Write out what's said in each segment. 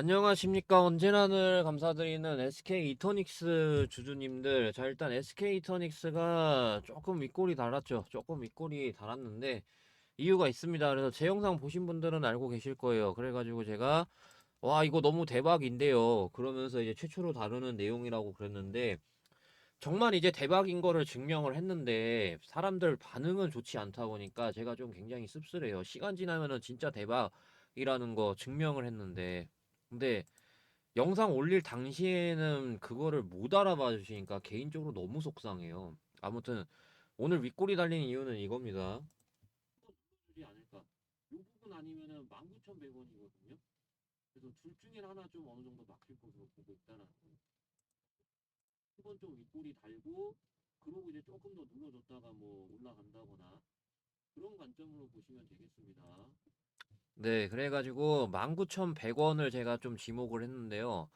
안녕하십니까. 언제나늘 감사드리는 SK 이터닉스 주주님들. 자, 일단 SK 이터닉스가 조금 윗골이 달았죠. 조금 윗골이 달았는데, 이유가 있습니다. 그래서 제 영상 보신 분들은 알고 계실 거예요. 그래가지고 제가, 와, 이거 너무 대박인데요. 그러면서 이제 최초로 다루는 내용이라고 그랬는데, 정말 이제 대박인 거를 증명을 했는데, 사람들 반응은 좋지 않다 보니까 제가 좀 굉장히 씁쓸해요. 시간 지나면은 진짜 대박이라는 거 증명을 했는데, 근데 영상 올릴 당시에는 그거를 못 알아봐 주시니까 개인적으로 너무 속상해요. 아무튼 오늘 윗골이 달린 이유는 이겁니다. 이 부분 아니면은 19,100원이거든요. 그래서 둘 중에 하나 좀 어느 정도 막힐 것으로 보고 있다는 거. 한번 좀 윗골이 달고 그러고 이제 조금 더 눌러줬다가 뭐 올라간다거나 그런 관점으로 보시면 되겠습니다. 네, 그래 가지고 19,100원을 제가 좀 지목을 했는데요.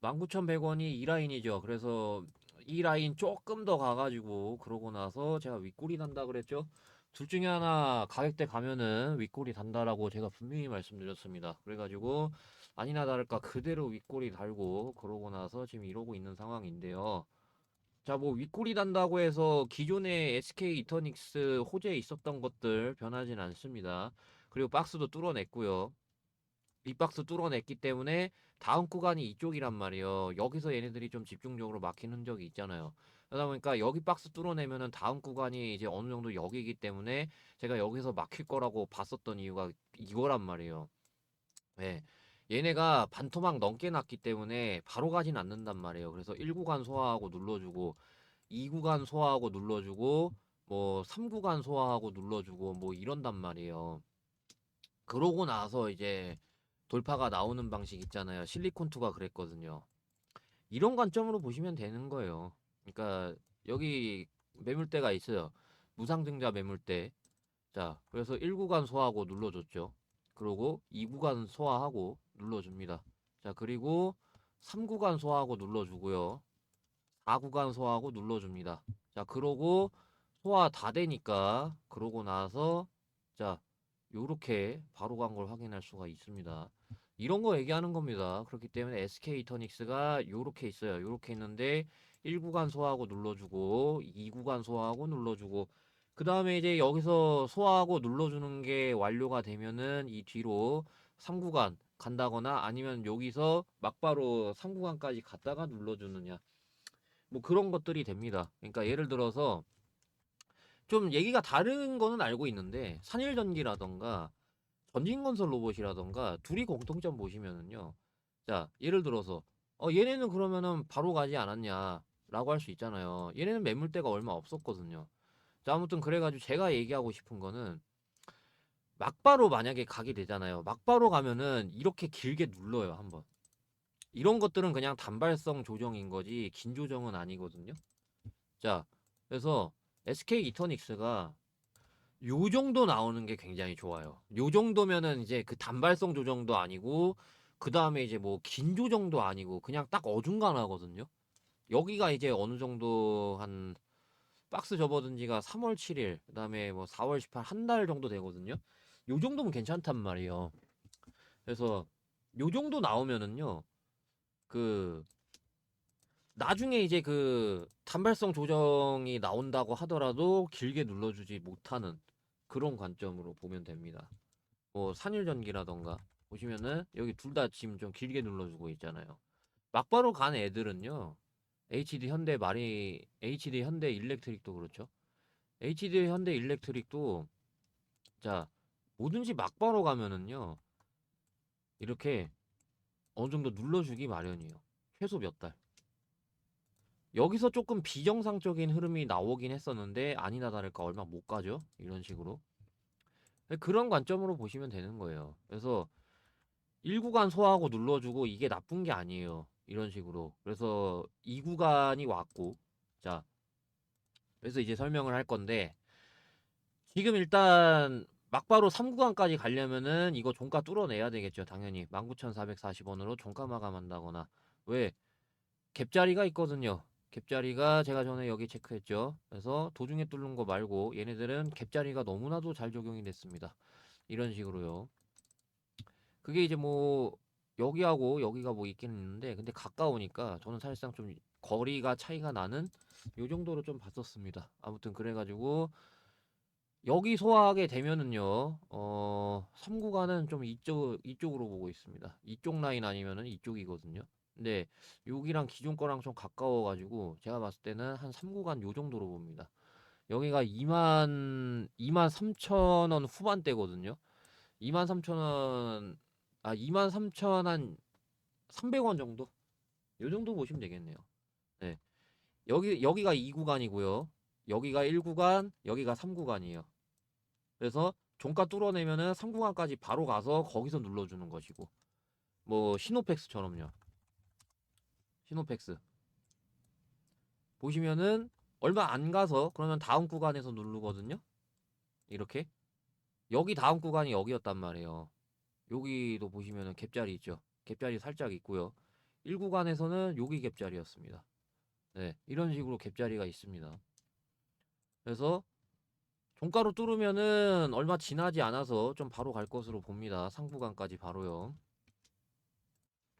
19,100원이 이 라인이죠. 그래서 이 라인 조금 더 가 가지고 그러고 나서 제가 윗골이 단다 그랬죠. 둘 중에 하나 가격대 가면은 윗골이 단다라고 제가 분명히 말씀드렸습니다. 그래 가지고 아니나 다를까 그대로 윗골이 달고 그러고 나서 지금 이러고 있는 상황인데요. 자, 뭐 윗골이 단다고 해서 기존의 SK 이터닉스 호재에 있었던 것들 변하진 않습니다. 그리고 박스도 뚫어냈고요. 이 박스 뚫어냈기 때문에 다음 구간이 이쪽이란 말이에요. 여기서 얘네들이 좀 집중적으로 막힌 흔적이 있잖아요. 그러다 보니까 여기 박스 뚫어내면은 다음 구간이 이제 어느 정도 여기이기 때문에 제가 여기서 막힐 거라고 봤었던 이유가 이거란 말이에요. 네. 얘네가 반토막 넘게 났기 때문에 바로 가진 않는단 말이에요. 그래서 1구간 소화하고 눌러주고 2구간 소화하고 눌러주고 뭐 3구간 소화하고 눌러주고 뭐 이런단 말이에요. 그러고 나서 이제 돌파가 나오는 방식 있잖아요. 실리콘2가 그랬거든요. 이런 관점으로 보시면 되는 거예요. 그러니까 여기 매물대가 있어요. 무상증자 매물대. 자, 그래서 1구간 소화하고 눌러줬죠. 그리고 2구간 소화하고 눌러줍니다. 자, 그리고 3구간 소화하고 눌러주고요. 4구간 소화하고 눌러줍니다. 자, 그러고 소화 다 되니까 그러고 나서 자, 요렇게 바로 간 걸 확인할 수가 있습니다. 이런 거 얘기하는 겁니다. 그렇기 때문에 SK 이터닉스가 요렇게 있어요. 요렇게 있는데 1구간 소화하고 눌러주고 2구간 소화하고 눌러주고 그 다음에 이제 여기서 소화하고 눌러주는 게 완료가 되면은 이 뒤로 3구간 간다거나 아니면 여기서 막바로 3구간까지 갔다가 눌러주느냐 뭐 그런 것들이 됩니다. 그러니까 예를 들어서 좀 얘기가 다른 거는 알고 있는데 산일전기라던가 전진건설 로봇이라던가 둘이 공통점 보시면은요. 자, 예를 들어서 어 얘네는 그러면은 바로 가지 않았냐라고 할 수 있잖아요. 얘네는 매물대가 얼마 없었거든요. 자, 아무튼 그래가지고 제가 얘기하고 싶은 거는 막바로 만약에 가게 되잖아요. 막바로 가면은 이렇게 길게 눌러요, 한번. 이런 것들은 그냥 단발성 조정인 거지 긴 조정은 아니거든요. 자, 그래서 SK 이터닉스가 요 정도 나오는 게 굉장히 좋아요. 요 정도면은 이제 그 단발성 조정도 아니고 그 다음에 이제 뭐 긴 조정도 아니고 그냥 딱 어중간하거든요. 여기가 이제 어느 정도 한 박스 접어든 지가 3월 7일, 그 다음에 뭐 4월 18, 한달 정도 되거든요. 요 정도면 괜찮단 말이에요. 그래서 요 정도 나오면은요, 그, 나중에 이제 그 단발성 조정이 나온다고 하더라도 길게 눌러주지 못하는 그런 관점으로 보면 됩니다. 뭐 산일전기라던가 보시면은 여기 둘 다 지금 좀 길게 눌러주고 있잖아요. 막바로 간 애들은요. HD 현대 마리 HD 현대 일렉트릭도 그렇죠. HD 현대 일렉트릭도 자 뭐든지 막바로 가면은요. 이렇게 어느 정도 눌러주기 마련이에요. 최소 몇 달. 여기서 조금 비정상적인 흐름이 나오긴 했었는데 아니나 다를까 얼마 못 가죠. 이런 식으로. 그런 관점으로 보시면 되는 거예요. 그래서 1구간 소화하고 눌러주고 이게 나쁜 게 아니에요. 이런 식으로. 그래서 2구간이 왔고 자 그래서 이제 설명을 할 건데 지금 일단 막바로 3구간까지 가려면은 이거 종가 뚫어내야 되겠죠. 당연히 19,440원으로 종가 마감한다거나 왜 갭자리가 있거든요. 갭자리가 제가 전에 여기 체크했죠. 그래서 도중에 뚫는 거 말고 얘네들은 갭자리가 너무나도 잘 적용이 됐습니다. 이런 식으로요. 그게 이제 뭐 여기하고 여기가 뭐 있긴 있는데 근데 가까우니까 저는 사실상 좀 거리가 차이가 나는 요 정도로 좀 봤었습니다. 아무튼 그래가지고 여기 소화하게 되면은요, 어, 3구간은 좀 이쪽, 이쪽으로 보고 있습니다. 이쪽 라인 아니면은 이쪽이거든요. 근데 여기랑 기존 거랑 좀 가까워가지고 제가 봤을 때는 한 3구간 요 정도로 봅니다. 여기가 2만, 2만 3천 원 후반대거든요. 2만 3천 원, 아, 2만 3천 한 300원 정도? 요 정도 보시면 되겠네요. 네. 여기, 여기가 2구간이고요. 여기가 1구간, 여기가 3구간이에요. 그래서 종가 뚫어내면은 3구간까지 바로 가서 거기서 눌러주는 것이고 뭐 시노펙스처럼요. 시노펙스 보시면은 얼마 안 가서 그러면 다음 구간에서 누르거든요. 이렇게 여기 다음 구간이 여기였단 말이에요. 여기도 보시면은 갭자리 있죠. 갭자리 살짝 있고요. 1구간에서는 여기 갭자리였습니다. 네, 이런 식으로 갭자리가 있습니다. 그래서 종가로 뚫으면은 얼마 지나지 않아서 좀 바로 갈 것으로 봅니다. 상부간까지 바로요.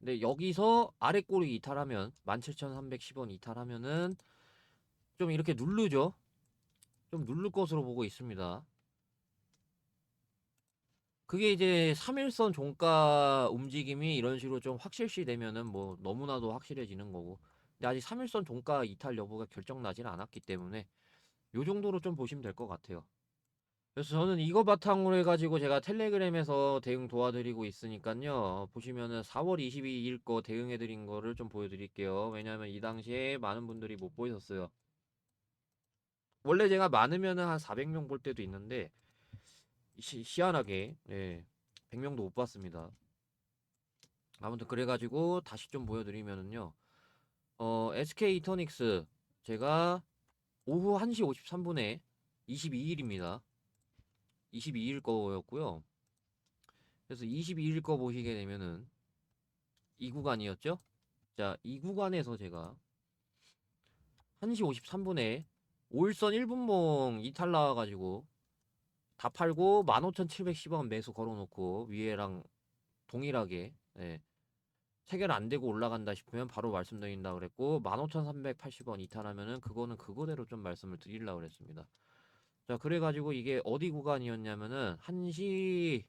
근데 여기서 아래 꼬리 이탈하면 17,310원 이탈하면은 좀 이렇게 누르죠. 좀 누를 것으로 보고 있습니다. 그게 이제 3일선 종가 움직임이 이런 식으로 좀 확실시 되면은 뭐 너무나도 확실해지는 거고. 근데 아직 3일선 종가 이탈 여부가 결정나질 않았기 때문에 요 정도로 좀 보시면 될 것 같아요. 그래서 저는 이거 바탕으로 해가지고 제가 텔레그램에서 대응 도와드리고 있으니까요. 보시면은 4월 22일 거 대응해드린 거를 좀 보여드릴게요. 왜냐면 이 당시에 많은 분들이 못 보셨어요. 원래 제가 많으면은 한 400명 볼 때도 있는데 시, 희한하게 네, 100명도 못 봤습니다. 아무튼 그래가지고 다시 좀 보여드리면은요. 어, SK 이터닉스 제가 오후 1시 53분에 22일입니다. 22일 거였고요. 그래서 22일 거 보시게 되면은 이 구간이었죠? 자, 이 구간에서 제가 1시 53분에 5일선 1분봉 이탈 나와가지고 다 팔고 15,710원 매수 걸어놓고 위에랑 동일하게 예, 체결 안 되고 올라간다 싶으면 바로 말씀드린다 그랬고 15,380원 이탈하면은 그거는 그거대로 좀 말씀을 드리려고 그랬습니다. 자 그래가지고 이게 어디 구간이었냐면은 1시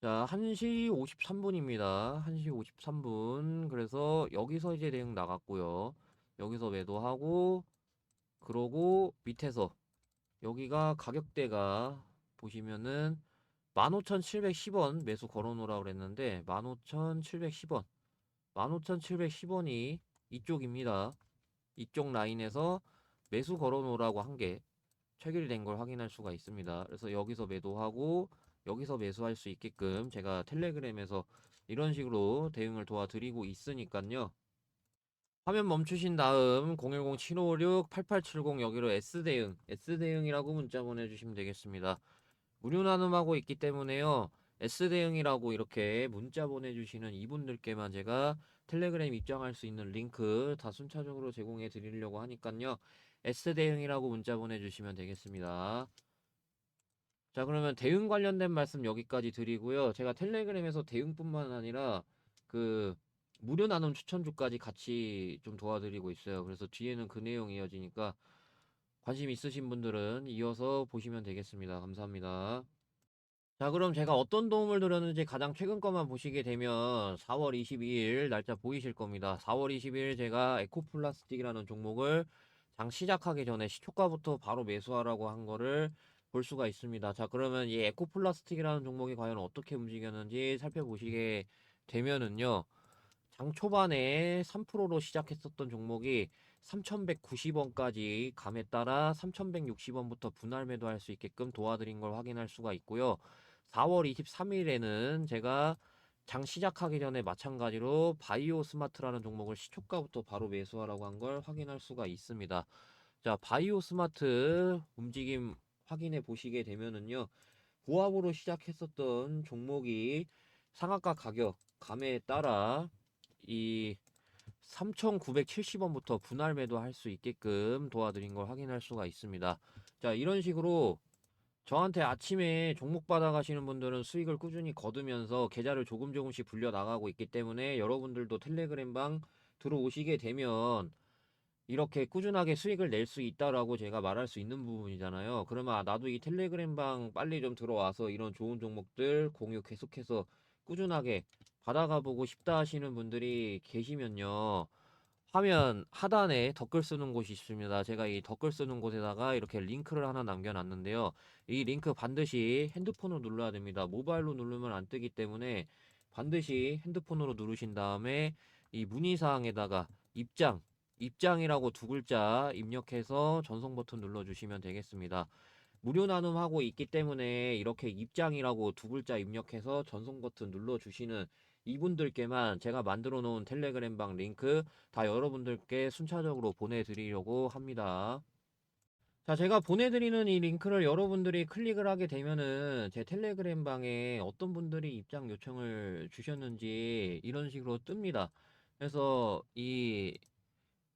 자 1시 53분입니다. 1시 53분 그래서 여기서 이제 대응 나갔고요. 여기서 매도하고 그러고 밑에서 여기가 가격대가 보시면은 15,710원 매수 걸어놓으라 그랬는데 15,710원 15,710원이 이쪽입니다. 이쪽 라인에서 매수 걸어놓으라고 한 게 체결이 된걸 확인할 수가 있습니다. 그래서 여기서 매도하고 여기서 매수할 수 있게끔 제가 텔레그램에서 이런 식으로 대응을 도와드리고 있으니까요. 화면 멈추신 다음 010-756-8870 여기로 S대응, S대응이라고 문자 보내주시면 되겠습니다. 무료 나눔하고 있기 때문에요. S대응이라고 이렇게 문자 보내주시는 이분들께만 제가 텔레그램 입장할 수 있는 링크 다 순차적으로 제공해 드리려고 하니깐요. S대응이라고 문자 보내주시면 되겠습니다. 자, 그러면 대응 관련된 말씀 여기까지 드리고요. 제가 텔레그램에서 대응뿐만 아니라 그 무료 나눔 추천주까지 같이 좀 도와드리고 있어요. 그래서 뒤에는 그 내용이 이어지니까 관심 있으신 분들은 이어서 보시면 되겠습니다. 감사합니다. 자, 그럼 제가 어떤 도움을 드렸는지 가장 최근 것만 보시게 되면 4월 22일 날짜 보이실 겁니다. 4월 22일 제가 에코플라스틱이라는 종목을 장 시작하기 전에 시초가부터 바로 매수하라고 한 거를 볼 수가 있습니다. 자, 그러면 이 에코플라스틱이라는 종목이 과연 어떻게 움직였는지 살펴보시게 되면은요. 장 초반에 3%로 시작했었던 종목이 3,190원까지 감에 따라 3,160원부터 분할 매도할 수 있게끔 도와드린 걸 확인할 수가 있고요. 4월 23일에는 제가 장 시작하기 전에 마찬가지로 바이오 스마트라는 종목을 시초가부터 바로 매수하라고 한 걸 확인할 수가 있습니다. 자, 바이오 스마트 움직임 확인해 보시게 되면은요. 고압으로 시작했었던 종목이 상한가 가격 감에 따라 이 3,970원부터 분할 매도할 수 있게끔 도와드린 걸 확인할 수가 있습니다. 자, 이런 식으로 저한테 아침에 종목 받아가시는 분들은 수익을 꾸준히 거두면서 계좌를 조금 조금씩 불려 나가고 있기 때문에 여러분들도 텔레그램 방 들어오시게 되면 이렇게 꾸준하게 수익을 낼 수 있다라고 제가 말할 수 있는 부분이잖아요. 그러면 아, 나도 이 텔레그램 방 빨리 좀 들어와서 이런 좋은 종목들 공유 계속해서 꾸준하게 받아가 보고 싶다 하시는 분들이 계시면요. 화면 하단에 댓글 쓰는 곳이 있습니다. 제가 이 댓글 쓰는 곳에다가 이렇게 링크를 하나 남겨놨는데요. 이 링크 반드시 핸드폰으로 눌러야 됩니다. 모바일로 누르면 안 뜨기 때문에 반드시 핸드폰으로 누르신 다음에 이 문의사항에다가 입장, 입장이라고 두 글자 입력해서 전송 버튼 눌러주시면 되겠습니다. 무료 나눔하고 있기 때문에 이렇게 입장이라고 두 글자 입력해서 전송 버튼 눌러주시는 이분들께만 제가 만들어 놓은 텔레그램 방 링크 다 여러분들께 순차적으로 보내드리려고 합니다. 자, 제가 보내드리는 이 링크를 여러분들이 클릭을 하게 되면은 제 텔레그램 방에 어떤 분들이 입장 요청을 주셨는지 이런 식으로 뜹니다. 그래서 이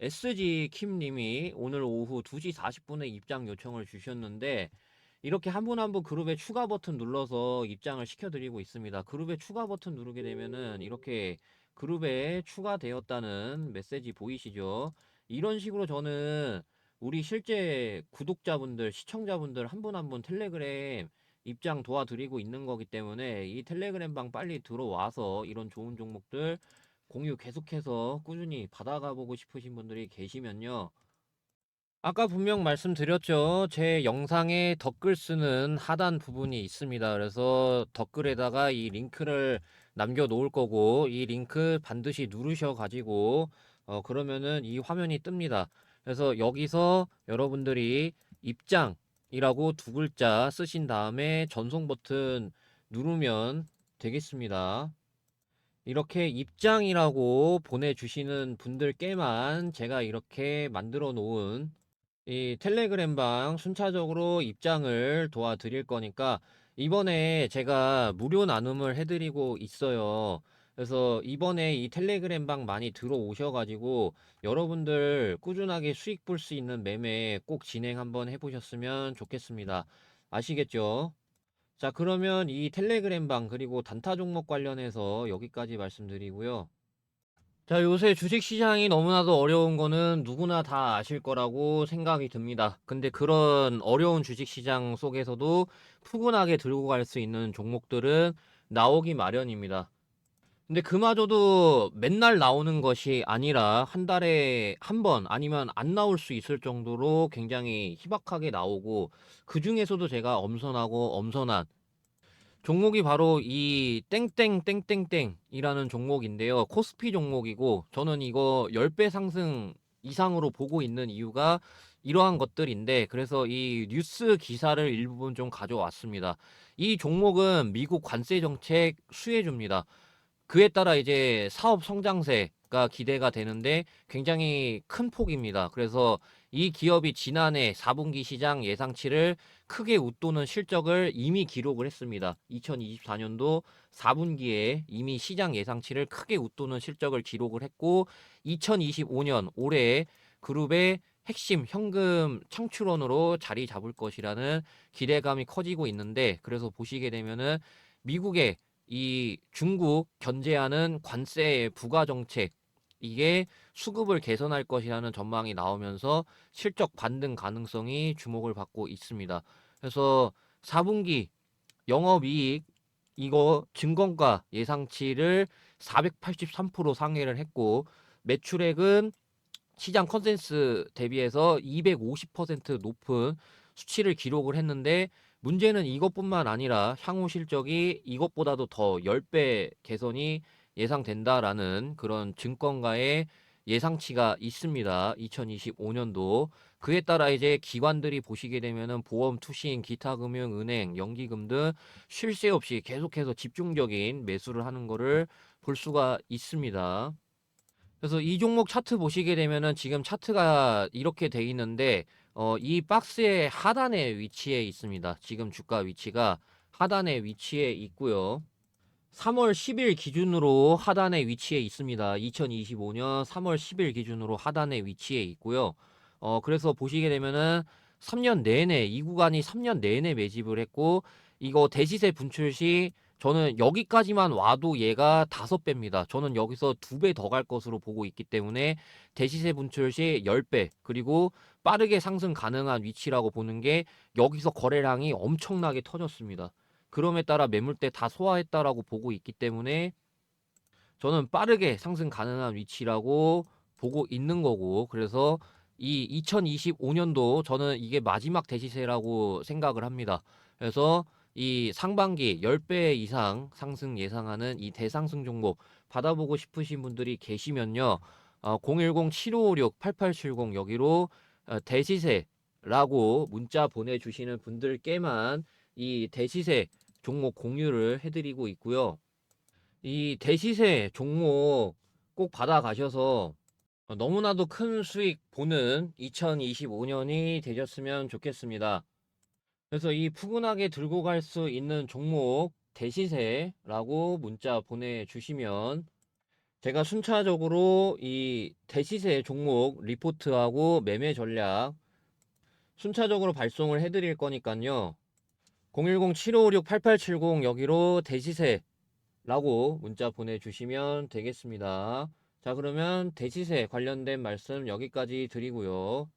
SG 킴님이 오늘 오후 2시 40분에 입장 요청을 주셨는데 이렇게 한 분 한 분 그룹에 추가 버튼 눌러서 입장을 시켜드리고 있습니다. 그룹에 추가 버튼 누르게 되면은 이렇게 그룹에 추가되었다는 메시지 보이시죠? 이런 식으로 저는 우리 실제 구독자분들, 시청자분들 한 분 한 분 텔레그램 입장 도와드리고 있는 거기 때문에 이 텔레그램 방 빨리 들어와서 이런 좋은 종목들 공유 계속해서 꾸준히 받아가 보고 싶으신 분들이 계시면요. 아까 분명 말씀드렸죠. 제 영상에 댓글 쓰는 하단 부분이 있습니다. 그래서 댓글에다가 이 링크를 남겨 놓을 거고, 이 링크 반드시 누르셔 가지고, 어, 그러면은 이 화면이 뜹니다. 그래서 여기서 여러분들이 입장이라고 두 글자 쓰신 다음에 전송 버튼 누르면 되겠습니다. 이렇게 입장이라고 보내주시는 분들께만 제가 이렇게 만들어 놓은 이 텔레그램 방 순차적으로 입장을 도와드릴 거니까 이번에 제가 무료 나눔을 해드리고 있어요. 그래서 이번에 이 텔레그램 방 많이 들어오셔가지고 여러분들 꾸준하게 수익 볼 수 있는 매매 꼭 진행 한번 해보셨으면 좋겠습니다. 아시겠죠? 자, 그러면 이 텔레그램 방 그리고 단타 종목 관련해서 여기까지 말씀드리고요. 자, 요새 주식 시장이 너무나도 어려운 거는 누구나 다 아실 거라고 생각이 듭니다. 근데 그런 어려운 주식 시장 속에서도 푸근하게 들고 갈 수 있는 종목들은 나오기 마련입니다. 근데 그마저도 맨날 나오는 것이 아니라 한 달에 한 번 아니면 안 나올 수 있을 정도로 굉장히 희박하게 나오고 그 중에서도 제가 엄선하고 엄선한 종목이 바로 이 땡땡땡땡땡이라는 종목인데요. 코스피 종목이고 저는 이거 10배 상승 이상으로 보고 있는 이유가 이러한 것들인데 그래서 이 뉴스 기사를 일부분 좀 가져왔습니다. 이 종목은 미국 관세 정책 수혜주입니다. 그에 따라 이제 사업 성장세가 기대가 되는데 굉장히 큰 폭입니다. 그래서 이 기업이 지난해 4분기 시장 예상치를 크게 웃도는 실적을 이미 기록을 했습니다. 2024년도 4분기에 이미 시장 예상치를 크게 웃도는 실적을 기록을 했고 2025년 올해 그룹의 핵심 현금 창출원으로 자리 잡을 것이라는 기대감이 커지고 있는데 그래서 보시게 되면은 미국의 이 중국 견제하는 관세 부과 정책 이게 수급을 개선할 것이라는 전망이 나오면서 실적 반등 가능성이 주목을 받고 있습니다. 그래서 4분기 영업이익 이거 증권가 예상치를 483% 상회를 했고 매출액은 시장 컨센스 대비해서 250% 높은 수치를 기록을 했는데 문제는 이것뿐만 아니라 향후 실적이 이것보다도 더 10배 개선이 예상된다라는 그런 증권가의 예상치가 있습니다. 2025년도. 그에 따라 이제 기관들이 보시게 되면은 보험, 투신, 기타 금융, 은행, 연기금 등 쉴 새 없이 계속해서 집중적인 매수를 하는 거를 볼 수가 있습니다. 그래서 이 종목 차트 보시게 되면은 지금 차트가 이렇게 돼 있는데 어, 이 박스의 하단에 위치해 있습니다. 지금 주가 위치가 하단에 위치해 있고요. 3월 10일 기준으로 하단에 위치해 있습니다. 2025년 3월 10일 기준으로 하단에 위치해 있고요. 어, 그래서 보시게 되면은 3년 내내 이 구간이 3년 내내 매집을 했고 이거 대시세 분출 시 저는 여기까지만 와도 얘가 다섯 배입니다. 저는 여기서 두 배 더 갈 것으로 보고 있기 때문에 대시세 분출 시 10배 그리고 빠르게 상승 가능한 위치라고 보는 게 여기서 거래량이 엄청나게 터졌습니다. 그럼에 따라 매물대 다 소화했다라고 보고 있기 때문에 저는 빠르게 상승 가능한 위치라고 보고 있는 거고 그래서 이 2025년도 저는 이게 마지막 대시세라고 생각을 합니다. 그래서 이 상반기 10배 이상 상승 예상하는 이 대상승 종목 받아보고 싶으신 분들이 계시면요. 어, 010-7556-8870 여기로 어, 대시세라고 문자 보내주시는 분들께만 이 대시세 종목 공유를 해드리고 있고요. 이 대시세 종목 꼭 받아가셔서 어, 너무나도 큰 수익 보는 2025년이 되셨으면 좋겠습니다. 그래서 이 푸근하게 들고 갈 수 있는 종목 대시세라고 문자 보내주시면 제가 순차적으로 이 대시세 종목 리포트하고 매매 전략 순차적으로 발송을 해드릴 거니까요. 010-7556-8870 여기로 대시세라고 문자 보내주시면 되겠습니다. 자, 그러면 대시세 관련된 말씀 여기까지 드리고요.